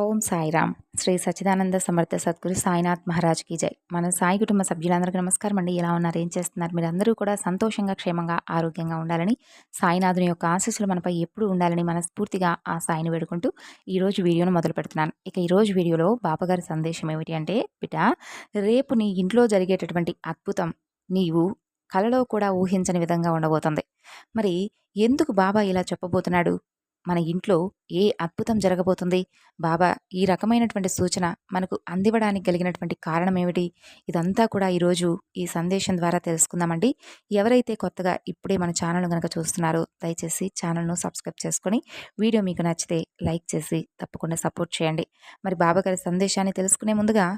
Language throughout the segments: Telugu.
ఓం సాయిరామ్. శ్రీ సచ్చిదానంద సమర్థ సద్గురు సాయినాథ్ మహారాజ్కి జై. మన సాయి కుటుంబ సభ్యులందరికీ నమస్కారం అండి. ఎలా ఉన్నారు? ఏం చేస్తున్నారు? మీరు అందరూ కూడా సంతోషంగా క్షేమంగా ఆరోగ్యంగా ఉండాలని సాయినాథుని యొక్క ఆశీస్సులు మనపై ఎప్పుడు ఉండాలని మనస్ఫూర్తిగా ఆ సాయిని వేడుకుంటూ ఈరోజు వీడియోను మొదలు పెడుతున్నాను. ఇక ఈరోజు వీడియోలో బాపగారి సందేశం ఏమిటి అంటే బిట రేపు నీ ఇంట్లో జరిగేటటువంటి అద్భుతం నీవు కలలో కూడా ఊహించని విధంగా ఉండబోతుంది. మరి ఎందుకు బాబా ఇలా చెప్పబోతున్నాడు? మన ఇంట్లో ఏ అద్భుతం జరగబోతుంది? బాబా ఈ రకమైనటువంటి సూచన మనకు అందివ్వడానికి కలిగినటువంటి కారణం ఏమిటి ఇదంతా కూడా ఈరోజు ఈ సందేశం ద్వారా తెలుసుకుందామండి. ఎవరైతే కొత్తగా ఇప్పుడే మన ఛానల్ కనుక చూస్తున్నారో దయచేసి ఛానల్ను సబ్స్క్రైబ్ చేసుకొని వీడియో మీకు నచ్చితే లైక్ చేసి తప్పకుండా సపోర్ట్ చేయండి. మరి బాబా గారి సందేశాన్ని తెలుసుకునే ముందుగా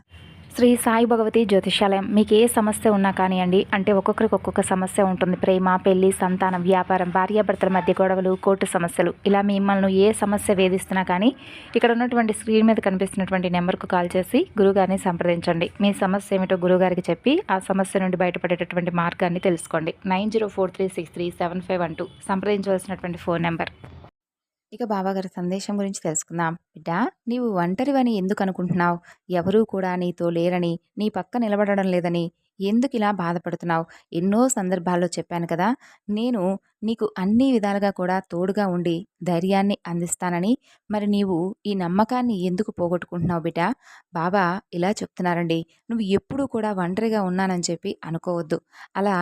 శ్రీ సాయి భగవతి జ్యోతిషాలయం మీకు ఏ సమస్య ఉన్నా కానివ్వండి అంటే ఒక్కొక్కరికి ఒక్కొక్క సమస్య ఉంటుంది. ప్రేమ పెళ్ళి సంతానం వ్యాపారం భార్యాభర్తల మధ్య గొడవలు కోర్టు సమస్యలు. ఇలా మిమ్మల్ని ఏ సమస్య వేధిస్తున్నా కానీ ఇక్కడ ఉన్నటువంటి స్క్రీన్ మీద కనిపిస్తున్నటువంటి నెంబర్కు కాల్ చేసి గురుగారిని సంప్రదించండి. మీ సమస్య ఏమిటో గురుగారికి చెప్పి ఆ సమస్య నుండి బయటపడేటటువంటి మార్గాన్ని తెలుసుకోండి. Nine zero four three six three seven five one two. సంప్రదించవలసినటువంటి phone number. ఇక బాబాగారి సందేశం గురించి తెలుసుకుందాం. బిడ్డ నీవు ఒంటరివని ఎందుకు అనుకుంటున్నావు ఎవరూ కూడా నీతో లేరని నీ పక్క నిలబడడం లేదని ఎందుకు ఇలా బాధపడుతున్నావు? ఎన్నో సందర్భాల్లో చెప్పాను కదా! నేను నీకు అన్ని విధాలుగా కూడా తోడుగా ఉండి ధైర్యాన్ని అందిస్తానని. మరి నీవు ఈ నమ్మకాన్ని ఎందుకు పోగొట్టుకుంటున్నావు బిడ్డ బాబా ఇలా చెప్తున్నారండి. నువ్వు ఎప్పుడూ కూడా ఒంటరిగా ఉన్నానని చెప్పి అనుకోవద్దు. అలా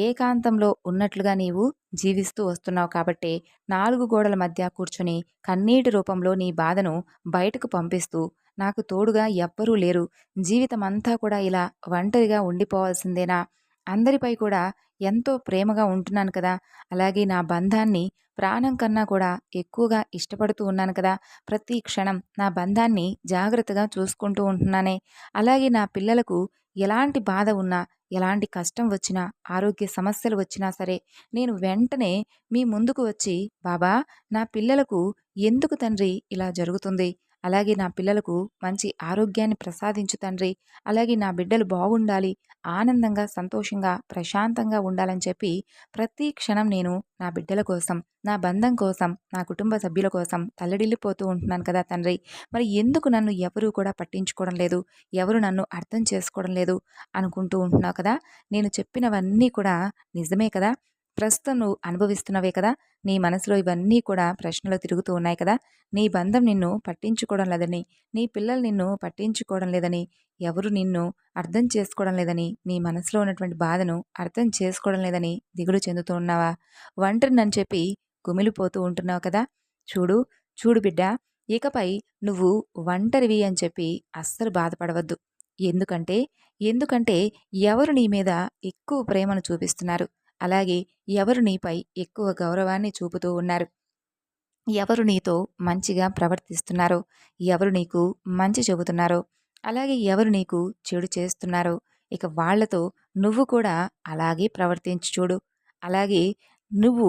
ఏకాంతంలో ఉన్నట్లుగా నీవు జీవిస్తూ వస్తున్నావు కాబట్టి నాలుగు గోడల మధ్య కూర్చుని కన్నీటి రూపంలో నీ బాధను బయటకు పంపిస్తూ నాకు తోడుగా ఎవ్వరూ లేరు. జీవితం అంతా కూడా ఇలా ఒంటరిగా ఉండిపోవాల్సిందేనా? అందరిపై కూడా ఎంతో ప్రేమగా ఉంటున్నాను కదా. అలాగే నా బంధాన్ని ప్రాణం కన్నా కూడా ఎక్కువగా ఇష్టపడుతూ ఉన్నాను కదా. ప్రతి క్షణం నా బంధాన్ని జాగ్రత్తగా చూసుకుంటూ ఉంటున్నానే. అలాగే నా పిల్లలకు ఎలాంటి బాధ ఉన్నా ఎలాంటి కష్టం వచ్చినా ఆరోగ్య సమస్యలు వచ్చినా సరే నేను వెంటనే మీ ముందుకు వచ్చి బాబా నా పిల్లలకు ఎందుకు తండ్రి ఇలా జరుగుతుంది? అలాగే నా పిల్లలకు మంచి ఆరోగ్యాన్ని ప్రసాదించు తండ్రి. అలాగే నా బిడ్డలు బాగుండాలి ఆనందంగా సంతోషంగా ప్రశాంతంగా ఉండాలని చెప్పి ప్రతి క్షణం నేను నా బిడ్డల కోసం నా బంధం కోసం నా కుటుంబ సభ్యుల కోసం తల్లడిల్లిపోతూ ఉంటున్నాను కదా తండ్రి. మరి ఎందుకు నన్ను ఎవరూ కూడా పట్టించుకోవడం లేదు? ఎవరు నన్ను అర్థం చేసుకోవడం లేదు అనుకుంటూ ఉంటున్నావు కదా? నేను చెప్పినవన్నీ కూడా నిజమే కదా? ప్రస్తుతం నువ్వు అనుభవిస్తున్నవే కదా? నీ మనసులో ఇవన్నీ కూడా ప్రశ్నలు తిరుగుతూ ఉన్నాయి కదా? నీ బంధం నిన్ను పట్టించుకోవడం లేదని నీ పిల్లలు నిన్ను పట్టించుకోవడం లేదని ఎవరు నిన్ను అర్థం చేసుకోవడం లేదని నీ మనసులో ఉన్నటువంటి బాధను అర్థం చేసుకోవడం లేదని దిగులు చెందుతూ ఉన్నావా? ఒంటరినని చెప్పి కుమిలిపోతూ ఉంటున్నావు కదా? చూడు చూడు బిడ్డ ఇకపై నువ్వు ఒంటరివి అని చెప్పి అస్సలు బాధపడవద్దు. ఎందుకంటే ఎందుకంటే ఎవరు నీ మీద ఎక్కువ ప్రేమను చూపిస్తున్నారు? అలాగే ఎవరు నీపై ఎక్కువ గౌరవాన్ని చూపుతూ ఉన్నారు? ఎవరు నీతో మంచిగా ప్రవర్తిస్తున్నారో? ఎవరు నీకు మంచి చెబుతున్నారో? అలాగే ఎవరు నీకు చెడు చేస్తున్నారో? ఇక వాళ్ళతో నువ్వు కూడా అలాగే ప్రవర్తించి చూడు. అలాగే నువ్వు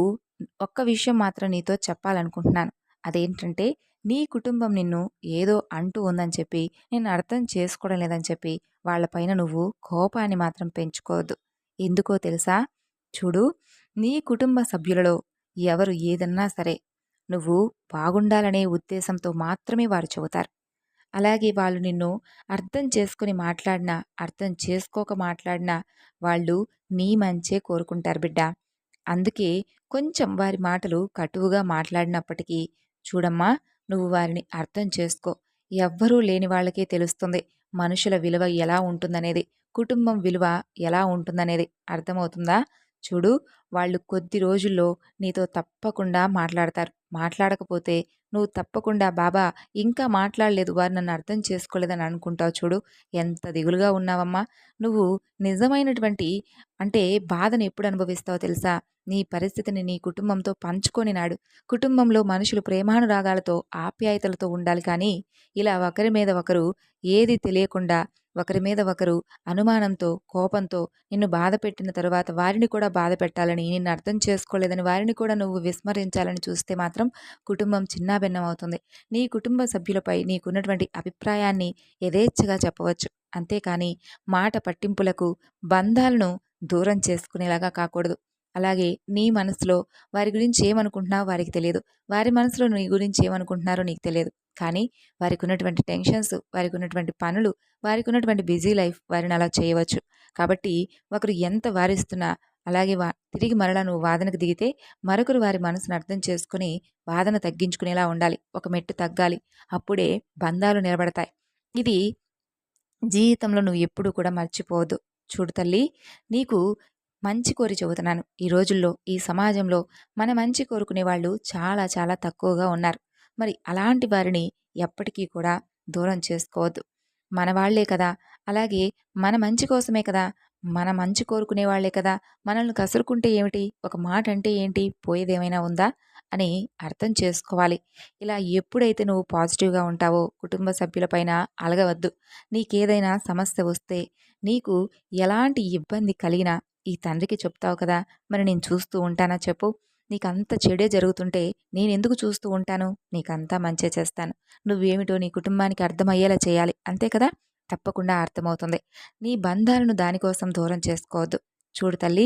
ఒక్క విషయం మాత్రం నీతో చెప్పాలనుకుంటున్నాను. అదేంటంటే నీ కుటుంబం నిన్ను ఏదో అంటూ ఉందని చెప్పి నేను అర్థం చేసుకోవడం లేదని చెప్పి వాళ్ళపైన నువ్వు కోపాన్ని మాత్రం పెంచుకోవద్దు. ఎందుకో తెలుసా? చూడు నీ కుటుంబ సభ్యులలో ఎవరు ఏదన్నా సరే నువ్వు బాగుండాలనే ఉద్దేశంతో మాత్రమే వారు చెబుతారు. అలాగే వాళ్ళు నిన్ను అర్థం చేసుకుని మాట్లాడినా అర్థం చేసుకోక మాట్లాడినా వాళ్ళు నీ మంచే కోరుకుంటారు బిడ్డ. అందుకే కొంచెం వారి మాటలు కటువుగా మాట్లాడినప్పటికీ చూడమ్మా నువ్వు వారిని అర్థం చేసుకో. ఎవ్వరూ లేని వాళ్ళకే తెలుస్తుంది మనుషుల విలువ ఎలా ఉంటుందనేది కుటుంబం విలువ ఎలా ఉంటుందనేది. అర్థమవుతుందా? చూడు వాళ్ళు కొద్ది రోజుల్లో నీతో తప్పకుండా మాట్లాడతారు. మాట్లాడకపోతే నువ్వు తప్పకుండా బాబా ఇంకా మాట్లాడలేదు వారు నన్ను అర్థం చేసుకోలేదని అనుకుంటావు చూడు. ఎంత దిగులుగా ఉన్నావమ్మా. నువ్వు నిజమైనటువంటి అంటే బాధను ఎప్పుడు అనుభవిస్తావో తెలుసా? నీ పరిస్థితిని నీ కుటుంబంతో పంచుకొని నాడు. కుటుంబంలో మనుషులు ప్రేమానురాగాలతో ఆప్యాయతలతో ఉండాలి కానీ ఇలా ఒకరి మీద ఒకరు ఏది తెలియకుండా ఒకరి మీద ఒకరు అనుమానంతో కోపంతో నిన్ను బాధ పెట్టిన తరువాత వారిని కూడా బాధ పెట్టాలని నిన్ను అర్థం చేసుకోలేదని వారిని కూడా నువ్వు విస్మరించాలని చూస్తే మాత్రం కుటుంబం చిన్నాభిన్నం అవుతుంది. నీ కుటుంబ సభ్యులపై నీకున్నటువంటి అభిప్రాయాన్ని యథేచ్ఛగా చెప్పవచ్చు. అంతేకాని మాట పట్టింపులకు బంధాలను దూరం చేసుకునేలాగా కాకూడదు. అలాగే నీ మనసులో వారి గురించి ఏమనుకుంటున్నావో వారికి తెలియదు. వారి మనసులో నీ గురించి ఏమనుకుంటున్నారో నీకు తెలియదు. కానీ వారికి ఉన్నటువంటి టెన్షన్స్ వారికి ఉన్నటువంటి పనులు వారికి ఉన్నటువంటి బిజీ లైఫ్ వారిని అలా చేయవచ్చు. కాబట్టి ఒకరు ఎంత వారిస్తున్నా అలాగే వా తిరిగి మరలా నువ్వు వాదనకు దిగితే మరొకరు వారి మనసును అర్థం చేసుకుని వాదన తగ్గించుకునేలా ఉండాలి. ఒక మెట్టు తగ్గాలి. అప్పుడే బంధాలు నిలబడతాయి. ఇది జీవితంలో నువ్వు ఎప్పుడూ కూడా మర్చిపోవద్దు. చూడు తల్లి నీకు మంచి కోరి చెబుతున్నాను. ఈ రోజుల్లో ఈ సమాజంలో మన మంచి కోరుకునే వాళ్ళు చాలా చాలా తక్కువగా ఉన్నారు. మరి అలాంటి వారిని ఎప్పటికీ కూడా దూరం చేసుకోవద్దు. మన వాళ్ళే కదా. అలాగే మన మంచి కోసమే కదా. మన మంచి కోరుకునే వాళ్ళే కదా. మనల్ని కసురుకుంటే ఏమిటి? ఒక మాట అంటే ఏంటి? పోయేదేమైనా ఉందా? అని అర్థం చేసుకోవాలి. ఇలా ఎప్పుడైతే నువ్వు పాజిటివ్గా ఉంటావో కుటుంబ సభ్యులపైన అలగవద్దు. నీకేదైనా సమస్య వస్తే నీకు ఎలాంటి ఇబ్బంది కలిగినా ఈ తండ్రికి చెప్తావు కదా మరి నేను చూస్తూ ఉంటానా చెప్పు. నీకంత చెడే జరుగుతుంటే నేను ఎందుకు చూస్తూ ఉంటాను? నీకంతా మంచే చేస్తాను. నువ్వేమిటో నీ కుటుంబానికి అర్థమయ్యేలా చేయాలి. అంతే కదా? తప్పకుండా అర్థమవుతుంది. నీ బంధాలను దానికోసం దూరం చేసుకోవద్దు. చూడు తల్లి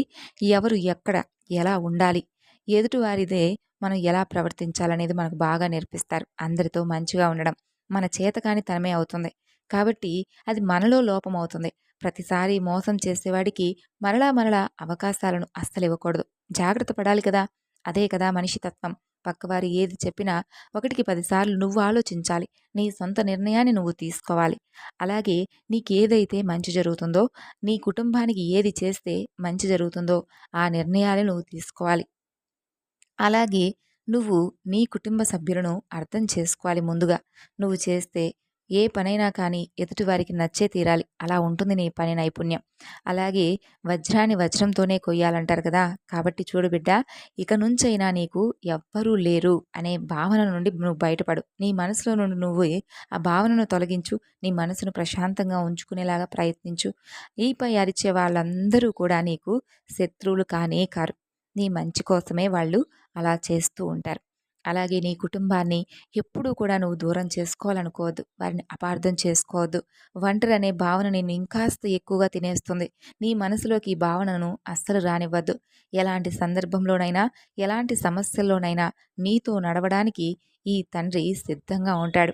ఎవరు ఎక్కడ ఎలా ఉండాలి ఎదుటివారిదే మనం ఎలా ప్రవర్తించాలనేది మనకు బాగా నేర్పిస్తారు. అందరితో మంచిగా ఉండడం మన చేతకాని తనమే అవుతుంది. కాబట్టి అది మనలో లోపం అవుతుంది ప్రతిసారి మోసం చేసేవాడికి మరలా మరలా అవకాశాలను అస్సలు ఇవ్వకూడదు జాగ్రత్త పడాలి కదా. అదే కదా మనిషి తత్వం. పక్కవారి ఏది చెప్పినా ఒకటికి పదిసార్లు నువ్వు ఆలోచించాలి. నీ సొంత నిర్ణయాన్ని నువ్వు తీసుకోవాలి. అలాగే నీకేదైతే మంచి జరుగుతుందో నీ కుటుంబానికి ఏది చేస్తే మంచి జరుగుతుందో ఆ నిర్ణయాలు నువ్వు తీసుకోవాలి. అలాగే నువ్వు నీ కుటుంబ సభ్యులను అర్థం చేసుకోవాలి ముందుగా. నువ్వు చేస్తే ఏ పనైనా కానీ ఎదుటివారికి నచ్చే తీరాలి. అలా ఉంటుంది నీ పని నైపుణ్యం. అలాగే వజ్రాన్ని వజ్రంతోనే కొయ్యాలంటారు కదా! కాబట్టి చూడు బిడ్డ ఇక నుంచైనా నీకు ఎవ్వరూ లేరు అనే భావన నుండి నువ్వు బయటపడు. నీ మనసులో నుండి నువ్వు ఆ భావనను తొలగించు. నీ మనసును ప్రశాంతంగా ఉంచుకునేలాగా ప్రయత్నించు. ఈపై అరిచే వాళ్ళందరూ కూడా నీకు శత్రువులు కానే కారు. నీ మంచి కోసమే వాళ్ళు అలా చేస్తూ ఉంటారు. అలాగే నీ కుటుంబాన్ని ఎప్పుడూ కూడా నువ్వు దూరం చేసుకోవాలనుకోవద్దు. వారిని అపార్థం చేసుకోవద్దు. ఒంటరి అనే భావన నేను ఇంకాస్త ఎక్కువగా తినేస్తుంది. నీ మనసులోకి ఈ భావనను అస్సలు రానివ్వద్దు. ఎలాంటి సందర్భంలోనైనా ఎలాంటి సమస్యల్లోనైనా నీతో నడవడానికి ఈ తండ్రి సిద్ధంగా ఉంటాడు.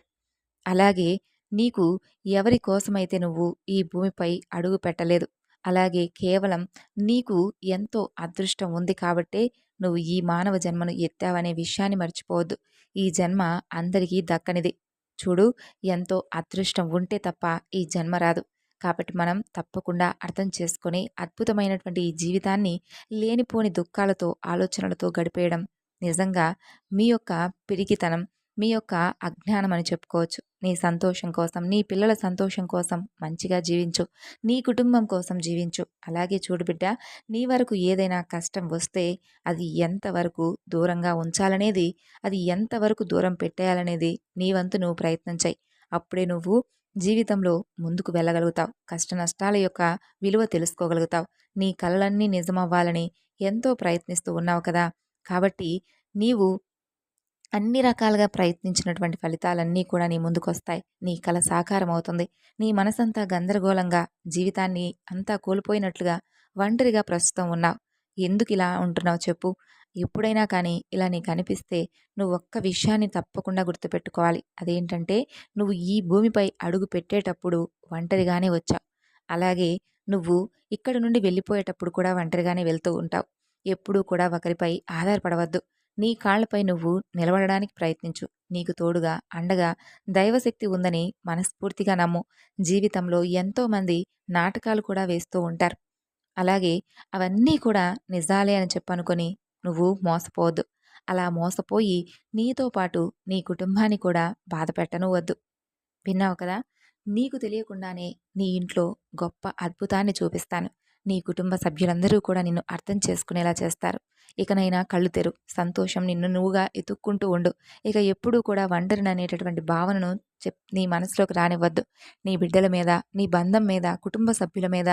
అలాగే నీకు ఎవరి కోసమైతే నువ్వు ఈ భూమిపై అడుగు పెట్టలేదు అలాగే కేవలం నీకు ఎంతో అదృష్టం ఉంది కాబట్టే నువ్వు ఈ మానవ జన్మను ఎత్తావనే విషయాన్ని మర్చిపోవద్దు. ఈ జన్మ అందరికీ దక్కనిది. చూడు ఎంతో అదృష్టం ఉంటే తప్ప ఈ జన్మ రాదు. కాబట్టి మనం తప్పకుండా అర్థం చేసుకొని అద్భుతమైనటువంటి ఈ జీవితాన్ని లేనిపోని దుఃఖాలతో ఆలోచనలతో గడిపేయడం నిజంగా మీ యొక్క పిరికితనం మీ యొక్క అజ్ఞానం అని చెప్పుకోవచ్చు. నీ సంతోషం కోసం నీ పిల్లల సంతోషం కోసం మంచిగా జీవించు. నీ కుటుంబం కోసం జీవించు. అలాగే చూడు బిడ్డ నీ వరకు ఏదైనా కష్టం వస్తే అది ఎంతవరకు దూరంగా ఉంచాలనేది అది ఎంతవరకు దూరం పెట్టేయాలనేది నీ వంతు నువ్వు ప్రయత్నం చేయి. అప్పుడే నువ్వు జీవితంలో ముందుకు వెళ్ళగలుగుతావు. కష్ట నష్టాల యొక్క విలువ తెలుసుకోగలుగుతావు. నీ కలలన్నీ నిజమవ్వాలని ఎంతో ప్రయత్నిస్తూ ఉన్నావు కదా. కాబట్టి నీవు అన్ని రకాలుగా ప్రయత్నించినటువంటి ఫలితాలన్నీ కూడా నీ ముందుకొస్తాయి. నీ కళ సాకారం అవుతుంది నీ మనసంతా గందరగోళంగా జీవితాన్ని అంతా కోల్పోయినట్లుగా ఒంటరిగా ప్రస్తుతం ఉన్నావు. ఎందుకు ఇలా ఉంటున్నావు చెప్పు. ఎప్పుడైనా కానీ ఇలా నీకు అనిపిస్తే నువ్వు ఒక్క విషయాన్ని తప్పకుండా గుర్తుపెట్టుకోవాలి. అదేంటంటే నువ్వు ఈ భూమిపై అడుగు పెట్టేటప్పుడు ఒంటరిగానే వచ్చావు. అలాగే నువ్వు ఇక్కడ నుండి వెళ్ళిపోయేటప్పుడు కూడా ఒంటరిగానే వెళ్తూ ఉంటావు. ఎప్పుడూ కూడా ఒకరిపై ఆధారపడవద్దు. నీ కాళ్ళపై నువ్వు నిలబడడానికి ప్రయత్నించు. నీకు తోడుగా అండగా దైవశక్తి ఉందని మనస్ఫూర్తిగా నమ్ము. జీవితంలో ఎంతోమంది నాటకాలు కూడా వేస్తూ ఉంటారు. అలాగే అవన్నీ కూడా నిజాలే అని చెప్పనుకొని నువ్వు మోసపోవద్దు. అలా మోసపోయి నీతో పాటు నీ కుటుంబాన్ని కూడా బాధ పెట్టను వద్దు విన్నావు కదా? నీకు తెలియకుండానే నీ ఇంట్లో గొప్ప అద్భుతాన్ని చూపిస్తాను. నీ కుటుంబ సభ్యులందరూ కూడా నిన్ను అర్థం చేసుకునేలా చేస్తారు. ఇకనైనా కళ్ళు తెరు. సంతోషం నిన్ను నువ్వుగా ఎతుక్కుంటూ ఉండు. ఇక ఎప్పుడూ కూడా ఒంటరిని అనేటటువంటి భావనను చెప్ నీ మనసులోకి రానివ్వద్దు. నీ బిడ్డల మీద నీ బంధం మీద కుటుంబ సభ్యుల మీద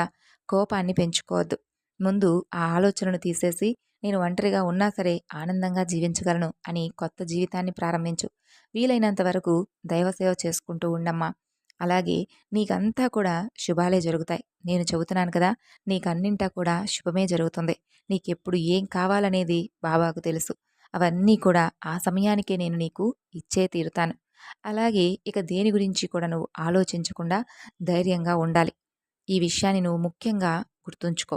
కోపాన్ని పెంచుకోవద్దు. ముందు ఆ ఆలోచనను తీసేసి నేను ఒంటరిగా ఉన్నా సరే ఆనందంగా జీవించగలను అని కొత్త జీవితాన్ని ప్రారంభించు. వీలైనంత వరకు దైవసేవ చేసుకుంటూ ఉండమ్మా. అలాగే నీకంతా కూడా శుభాలే జరుగుతాయి. నేను చెబుతున్నాను కదా నీకన్నింటా కూడా శుభమే జరుగుతుంది. నీకెప్పుడు ఏం కావాలనేది బాబాకు తెలుసు. అవన్నీ కూడా ఆ సమయానికే నేను నీకు ఇచ్చే తీరుతాను. అలాగే ఇక దేని గురించి కూడా నువ్వు ఆలోచించకుండా ధైర్యంగా ఉండాలి. ఈ విషయాన్ని నువ్వు ముఖ్యంగా గుర్తుంచుకో.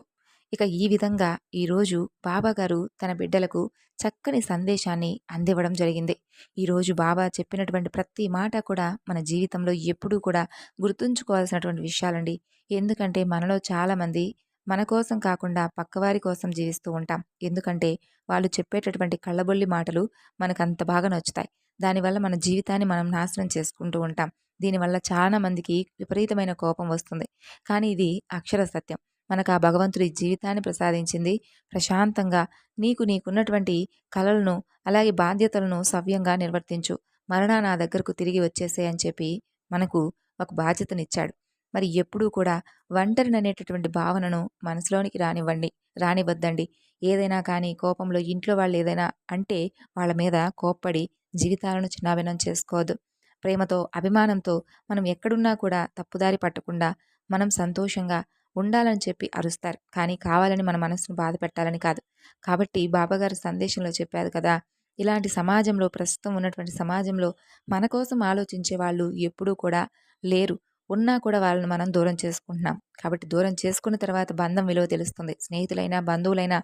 ఇక ఈ విధంగా ఈరోజు బాబాగారు తన బిడ్డలకు చక్కని సందేశాన్ని అందివ్వడం జరిగింది. ఈరోజు బాబా చెప్పినటువంటి ప్రతి మాట కూడా మన జీవితంలో ఎప్పుడూ కూడా గుర్తుంచుకోవాల్సినటువంటి విషయాలండి. ఎందుకంటే మనలో చాలామంది మన కోసం కాకుండా పక్కవారి కోసం జీవిస్తూ ఉంటాం. ఎందుకంటే వాళ్ళు చెప్పేటటువంటి కళ్ళబొల్లి మాటలు మనకు అంత బాగా నచ్చుతాయి. దానివల్ల మన జీవితాన్ని మనం నాశనం చేసుకుంటూ ఉంటాం. దీనివల్ల చాలా మందికి విపరీతమైన కోపం వస్తుంది. కానీ ఇది అక్షర సత్యం. మనకు ఆ భగవంతుడి జీవితాన్ని ప్రసాదించింది. ప్రశాంతంగా నీకు నీకున్నటువంటి కళలను అలాగే బాధ్యతలను సవ్యంగా నిర్వర్తించు. మరణ నా దగ్గరకు తిరిగి వచ్చేసే అని చెప్పి మనకు ఒక బాధ్యతనిచ్చాడు. మరి ఎప్పుడూ కూడా ఒంటరిననేటటువంటి భావనను మనసులోనికి రానివ్వండి రానివ్వద్దండి. ఏదైనా కానీ కోపంలో ఇంట్లో వాళ్ళు ఏదైనా అంటే వాళ్ళ మీద కోప్పడి జీవితాలను చిన్నాభిన్నం చేసుకోవద్దు. ప్రేమతో అభిమానంతో మనం ఎక్కడున్నా కూడా తప్పుదారి పట్టకుండా మనం సంతోషంగా ఉండాలని చెప్పి అరుస్తారు. కానీ కావాలని మన మనసును బాధ పెట్టాలని కాదు. కాబట్టి బాబాగారు సందేశంలో చెప్పారు కదా ఇలాంటి సమాజంలో ప్రస్తుతం ఉన్నటువంటి సమాజంలో మన కోసం ఆలోచించే వాళ్ళు ఎప్పుడూ కూడా లేరు. ఉన్నా కూడా వాళ్ళని మనం దూరం చేసుకుంటున్నాం. కాబట్టి దూరం చేసుకున్న తర్వాత బంధం విలువ తెలుస్తుంది. స్నేహితులైనా బంధువులైనా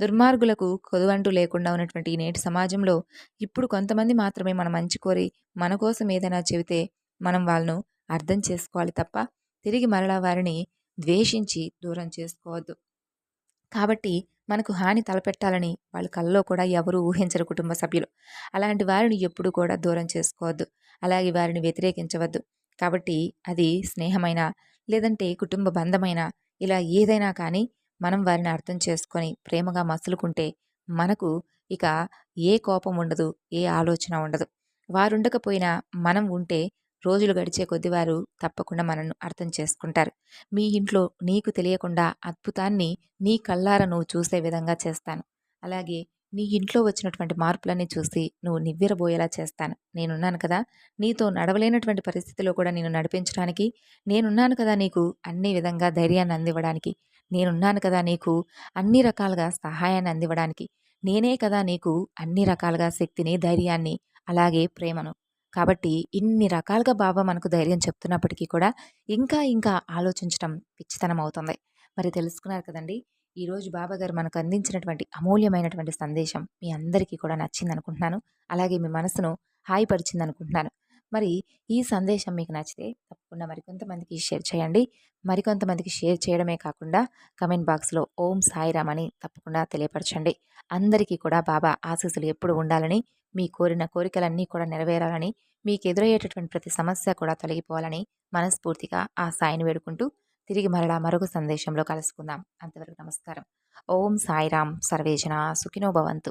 దుర్మార్గులకు కొదువంటూ లేకుండా ఉన్నటువంటి నేటి సమాజంలో ఇప్పుడు కొంతమంది మాత్రమే మన మంచి కోరి మన కోసం ఏదైనా చెబితే మనం వాళ్ళను అర్థం చేసుకోవాలి తప్ప తిరిగి మరలా వారిని ద్వేషించి దూరం చేసుకోవద్దు. కాబట్టి మనకు హాని తలపెట్టాలని వాళ్ళ కల్లో కూడా ఎవరు ఊహించరు కుటుంబ సభ్యులు. అలాంటి వారిని ఎప్పుడూ కూడా దూరం చేసుకోవద్దు. అలాగే వారిని వ్యతిరేకించవద్దు. కాబట్టి అది స్నేహమైన లేదంటే కుటుంబ బంధమైన ఇలా ఏదైనా కానీ మనం వారిని అర్థం చేసుకొని ప్రేమగా మసులుకుంటే మనకు ఇక ఏ కోపం ఉండదు ఏ ఆలోచన ఉండదు. వారుండకపోయినా మనం ఉంటే రోజులు గడిచే కొద్ది వారు తప్పకుండా మనల్ని అర్థం చేసుకుంటారు. మీ ఇంట్లో నీకు తెలియకుండా అద్భుతాన్ని నీ కళ్ళార నువ్వు చూసే విధంగా చేస్తాను. అలాగే నీ ఇంట్లో వచ్చినటువంటి మార్పులన్నీ చూసి నువ్వు నివ్వెరబోయేలా చేస్తాను. నేనున్నాను కదా నీతో నడవలేనటువంటి పరిస్థితిలో కూడా నేను నడిపించడానికి నేనున్నాను కదా నీకు అన్ని విధంగా ధైర్యాన్ని అందివ్వడానికి నేనున్నాను కదా నీకు అన్ని రకాలుగా సహాయాన్ని అందివ్వడానికి నేనే కదా నీకు అన్ని రకాలుగా శక్తిని ధైర్యాన్ని అలాగే ప్రేమను కాబట్టి ఇన్ని రకాలుగా బాబా మనకు ధైర్యం చెప్తున్నప్పటికీ కూడా ఇంకా ఇంకా ఆలోచించడం పిచ్చితనం అవుతుంది. మరి తెలుసుకున్నారు కదండి ఈరోజు బాబా గారు మనకు అందించినటువంటి అమూల్యమైనటువంటి సందేశం మీ అందరికీ కూడా నచ్చింది అనుకుంటున్నాను. అలాగే మీ మనసును హాయిపరిచింది అనుకుంటున్నాను. మరి ఈ సందేశం మీకు నచ్చితే తప్పకుండా మరికొంతమందికి షేర్ చేయండి. మరికొంతమందికి షేర్ చేయడమే కాకుండా కమెంట్ బాక్స్లో ఓం సాయిరామ్ అని తప్పకుండా తెలియపరచండి. అందరికీ కూడా బాబా ఆశీస్సులు ఎప్పుడు ఉండాలని మీ కోరిన కోరికలన్నీ కూడా నెరవేరాలని మీకు ఎదురయ్యేటటువంటి ప్రతి సమస్య కూడా తొలగిపోవాలని మనస్ఫూర్తిగా ఆ సాయిని వేడుకుంటూ తిరిగి మరలా మరొక సందేశంలో కలుసుకుందాం. అంతవరకు నమస్కారం. ఓం సాయిరామ్ సర్వేజన సుఖినో భవంతు.